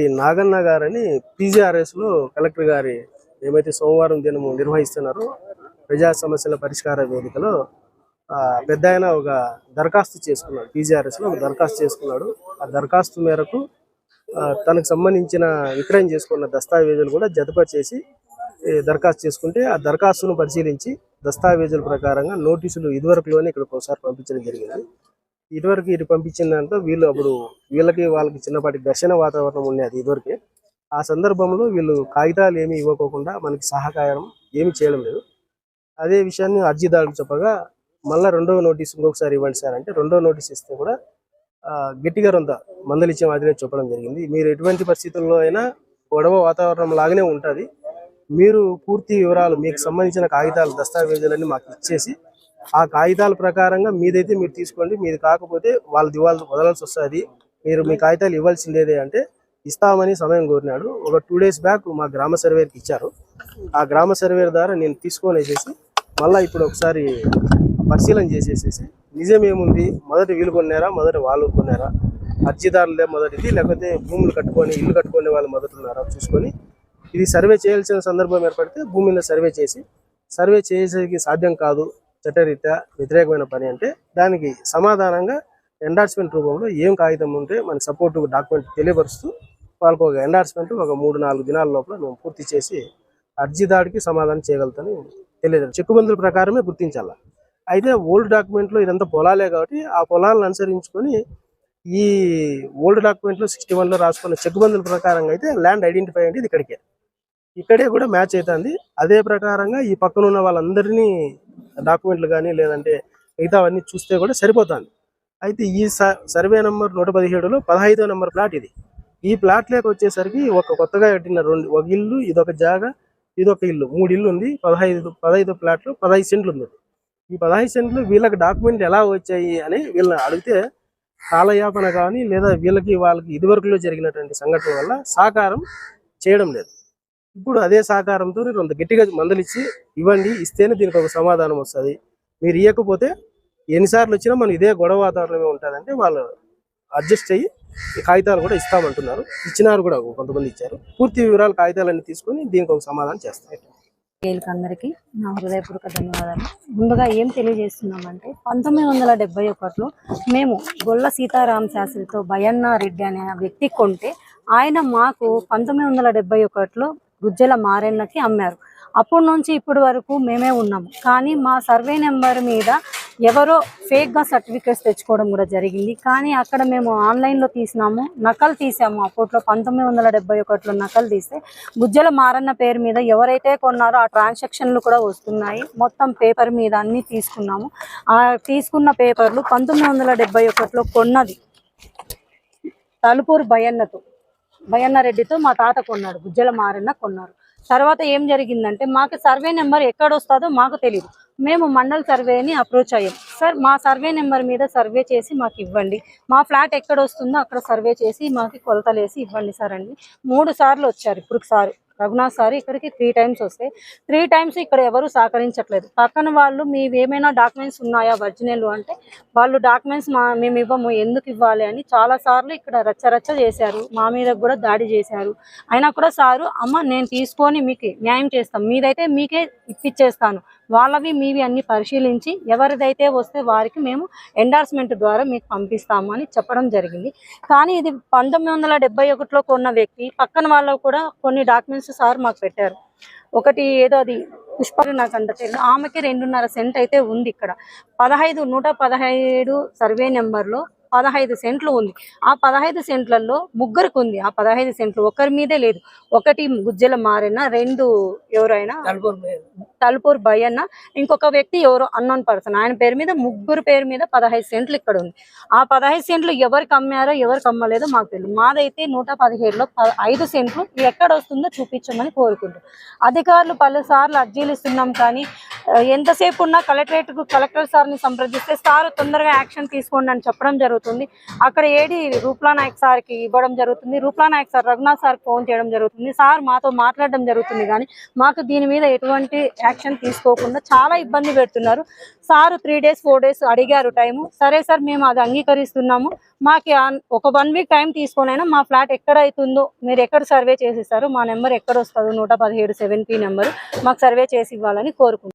మనకి నాగన్న గారని పీజీఆర్ఎస్లో కలెక్టర్ గారి ఏమైతే సోమవారం దినము నిర్వహిస్తున్నారో ప్రజా సమస్యల పరిష్కార వేదికలో పెద్ద ఆయన ఒక దరఖాస్తు చేసుకున్నాడు. పీజీఆర్ఎస్లో ఒక దరఖాస్తు చేసుకున్నాడు. ఆ దరఖాస్తు మేరకు ఆ, తనకు సంబంధించిన విక్రయం చేసుకున్న దస్తావేజులు కూడా జతపరిచేసి దరఖాస్తు చేసుకుంటే ఆ దరఖాస్తును పరిశీలించి దస్తావేజుల ప్రకారంగా నోటీసులు ఇదివరకులోనే ఇక్కడికి ఒకసారి పంపించడం జరిగింది. ఇదివరకు ఇది పంపించిన దాంట్లో వీళ్ళు అప్పుడు వీళ్ళకి వాళ్ళకి చిన్నపాటి ఘర్షణ వాతావరణం ఉండేది ఇదివరకే. ఆ సందర్భంలో వీళ్ళు కాగితాలు ఏమీ ఇవ్వకోకుండా మనకి సహకారం ఏమీ చేయడం లేదు. అదే విషయాన్ని అర్జీదారులు చెప్పగా మళ్ళీ రెండవ నోటీస్ ఇంకొకసారి ఇవ్వండి సార్ అంటే రెండవ నోటీస్ ఇస్తే కూడా గట్టిగా రొంత మందలిచ్చే అదినే చెప్పడం జరిగింది. మీరు ఎటువంటి పరిస్థితుల్లో అయినా గొడవ వాతావరణం లాగానే ఉంటుంది. మీరు పూర్తి వివరాలు మీకు సంబంధించిన కాగితాలు దస్తావేజులన్నీ మాకు ఇచ్చేసి ఆ కాగితాల ప్రకారంగా మీదైతే మీరు తీసుకోండి. మీది కాకపోతే వాళ్ళది ఇవ్వాలి వదలాల్సి వస్తుంది. మీరు మీ కాగితాలు ఇవ్వాల్సిందేదే అంటే ఇస్తామని సమయం కోరినాడు. ఒక టూ డేస్ బ్యాక్ మా గ్రామ సర్వేకి ఇచ్చారు. ఆ గ్రామ సర్వేర్ ద్వారా నేను తీసుకొని మళ్ళీ ఇప్పుడు ఒకసారి పరిశీలన చేసేసేసి నిజం ఏముంది? మొదట వీళ్ళు కొన్నారా? మొదట వాళ్ళు కొన్నారా? అర్జీదారులే మొదటిది లేకపోతే భూములు కట్టుకొని ఇల్లు కట్టుకునే వాళ్ళు మొదట ఉన్నారా? చూసుకొని ఇది సర్వే చేయాల్సిన సందర్భం ఏర్పడితే భూమిని సర్వే చేసి సర్వే చేసేకి సాధ్యం కాదు. చట్టరీత్యా వ్యతిరేకమైన పని అంటే దానికి సమాధానంగా ఎండార్స్మెంట్ రూపంలో ఏం కాగితం ఉంటే మనకి సపోర్ట్ డాక్యుమెంట్ తెలియపరుస్తూ వాళ్ళకు ఒక ఎండార్స్మెంట్ ఒక మూడు నాలుగు దినాల లోపల మేము పూర్తి చేసి అర్జీదాడికి సమాధానం చేయగలుగుతాను తెలియదు చెక్కుబందుల ప్రకారమే గుర్తించాల? అయితే ఓల్డ్ డాక్యుమెంట్లో ఇదంతా పొలాలే కాబట్టి ఆ పొలాలను అనుసరించుకొని ఈ ఓల్డ్ డాక్యుమెంట్లో సిక్స్టీ వన్లో రాసుకున్న చెక్కుబందుల ప్రకారంగా అయితే ల్యాండ్ ఐడెంటిఫై అంటే ఇక్కడికే. ఇక్కడే కూడా మ్యాచ్ అవుతుంది. అదే ప్రకారంగా ఈ పక్కన ఉన్న వాళ్ళందరినీ డాక్యుమెంట్లు కానీ లేదంటే మిగతావన్నీ చూస్తే కూడా సరిపోతుంది. అయితే ఈ స- సర్వే నెంబర్ నూట పదిహేడులో పదహైదో నెంబర్ ప్లాట్ ఇది. ఈ ప్లాట్లోకి వచ్చేసరికి ఒక కొత్తగా కట్టిన రెండు ఒక ఇల్లు ఇదొక జాగా ఇదొక ఇల్లు. మూడు ఇల్లు ఉంది పదహైదు పదహైదు ప్లాట్లు పదహైదు సెంట్లు ఉంది. ఈ పదహైదు సెంట్లు వీళ్ళకి డాక్యుమెంట్లు ఎలా వచ్చాయి అని వీళ్ళని అడిగితే కాలయాపన కానీ లేదా వీళ్ళకి వాళ్ళకి ఇదివరకులో జరిగినటువంటి సంఘటన వల్ల సహకారం చేయడం లేదు. ఇప్పుడు అదే సహకారంతో కొంత గట్టిగా మందలిచ్చి ఇవ్వండి ఇస్తేనే దీనికి ఒక సమాధానం వస్తుంది. మీరు ఇవ్వకపోతే ఎన్నిసార్లు వచ్చినా మనం ఇదే గొడవ వాతావరణమే ఉంటుందంటే వాళ్ళు అడ్జస్ట్ అయ్యి ఈ కాగితాలు కూడా ఇస్తామంటున్నారు. ఇచ్చినారు కూడా కొంతమంది ఇచ్చారు. పూర్తి వివరాలు కాగితాలన్నీ తీసుకొని దీనికి ఒక సమాధానం చేస్తారు వీళ్ళకి అందరికీ నా హృదయపూర్వక ధన్యవాదాలు. ముందుగా ఏం తెలియజేస్తున్నామంటే పంతొమ్మిది వందల డెబ్బై ఒకటిలో మేము గొల్ల సీతారాం శాస్త్రితో భయన్న రెడ్డి అనే వ్యక్తి కొంటే ఆయన మాకు పంతొమ్మిది వందల డెబ్బై ఒకటిలో గుజ్జల మారెన్నకి అమ్మారు. అప్పటి నుంచి ఇప్పటి వరకు మేమే ఉన్నాము. కానీ మా సర్వే నెంబర్ మీద ఎవరో ఫేక్గా సర్టిఫికేట్స్ తెచ్చుకోవడం కూడా జరిగింది. కానీ అక్కడ మేము ఆన్లైన్లో తీసినాము నకలు తీసాము. అప్పట్లో పంతొమ్మిది వందల డెబ్బై ఒకటిలో నకలు తీస్తే గుజ్జల మారన్న పేరు మీద ఎవరైతే కొన్నారో ఆ ట్రాన్సాక్షన్లు కూడా వస్తున్నాయి. మొత్తం పేపర్ మీద అన్నీ తీసుకున్నాము. ఆ తీసుకున్న పేపర్లు పంతొమ్మిది వందల డెబ్బై ఒకటిలో కొన్నది తలుపూరు భయన్నతో భయన్నారెడ్డితో మా తాత కొన్నాడు గుజ్జల మారన్న కొన్నారు. తర్వాత ఏం జరిగిందంటే మాకు సర్వే నెంబర్ ఎక్కడ వస్తుందో మాకు తెలియదు మేము మండల్ సర్వేని అప్రోచ్ అయ్యాం. సార్ మా సర్వే నెంబర్ మీద సర్వే చేసి మాకు ఇవ్వండి. మా ఫ్లాట్ ఎక్కడ వస్తుందో అక్కడ సర్వే చేసి మాకు కొలతలేసి ఇవ్వండి సార్ అండి మూడు సార్లు వచ్చారు ఇప్పుడు సార్. రఘునాథ్ సార్ ఇక్కడికి త్రీ టైమ్స్ వస్తే త్రీ టైమ్స్ ఇక్కడ ఎవరు సహకరించట్లేదు. పక్కన వాళ్ళు మీవి ఏమైనా డాక్యుమెంట్స్ ఉన్నాయా ఒరిజినల్ అంటే వాళ్ళు డాక్యుమెంట్స్ మా మేము ఇవ్వము ఎందుకు ఇవ్వాలి? అని చాలా సార్లు ఇక్కడ రచ్చ రచ్చ చేశారు. మా మీద కూడా దాడి చేశారు. అయినా కూడా సారు అమ్మ నేను తీసుకొని మీకు న్యాయం చేస్తాం. మీదైతే మీకే ఇప్పించేస్తాను వాళ్ళవి మీవి అన్ని పరిశీలించి ఎవరిదైతే వస్తే వారికి మేము ఎండార్స్మెంట్ ద్వారా మీకు పంపిస్తాము అని చెప్పడం జరిగింది. కానీ ఇది పంతొమ్మిది వందల డెబ్బై ఒకటిలో కొన్న వ్యక్తి పక్కన వాళ్ళు కూడా కొన్ని డాక్యుమెంట్స్ సార్ మాకు పెట్టారు. ఒకటి ఏదో అది పుష్ప నాకు అంత తెలియదు ఆమెకి రెండున్నర సెంట్ అయితే ఉంది ఇక్కడ. పదహైదు నూట పదహైదు సర్వే నెంబర్లో పదహైదు సెంట్లు ఉంది. ఆ పదహైదు సెంట్లలో ముగ్గురికి ఉంది. ఆ పదహైదు సెంట్లు ఒకరి మీదే లేదు. ఒకటి గుజ్జల మారిన రెండు ఎవరైనా తలుపూరు భయన్న ఇంకొక వ్యక్తి ఎవరో అన్నోన్ పర్సన్. ఆయన పేరు మీద ముగ్గురు పేరు మీద పదహైదు సెంట్లు ఇక్కడ ఉంది. ఆ పదహైదు సెంట్లు ఎవరికి అమ్మారో ఎవరికి అమ్మలేదో మాకు తెలియదు. మాదైతే నూట పదిహేడులో ఐదు సెంట్లు ఎక్కడ వస్తుందో చూపించమని కోరుకుంటాం అధికారులు పలుసార్లు అర్జీలు ఇస్తున్నాం కానీ ఎంతసేపు ఉన్నా కలెక్టరేట్ కలెక్టర్ సార్ని సంప్రదిస్తే సార్ తొందరగా యాక్షన్ తీసుకోండి అని చెప్పడం జరుగుతుంది. జరుగుతుంది అక్కడ ఏడి రూప్లా నాయక్ సార్కి ఇవ్వడం జరుగుతుంది. Roopla Nayak sir Raghunath sir phone చేయడం జరుగుతుంది. సార్ మాతో మాట్లాడడం జరుగుతుంది కానీ మాకు దీని మీద ఎటువంటి యాక్షన్ తీసుకోకుండా చాలా ఇబ్బంది పెడుతున్నారు. Sir three days four days అడిగారు టైము సరే సార్ మేము అది అంగీకరిస్తున్నాము. మాకు ఒక వన్ వీక్ టైం తీసుకొనైనా మా ఫ్లాట్ ఎక్కడ అవుతుందో మీరు ఎక్కడ సర్వే చేసిస్తారు మా నెంబర్ ఎక్కడ వస్తుందో? నూట పదిహేడు సెవెన్ పి నెంబర్ మాకు సర్వే చేసి ఇవ్వాలని కోరుకుంటున్నాం.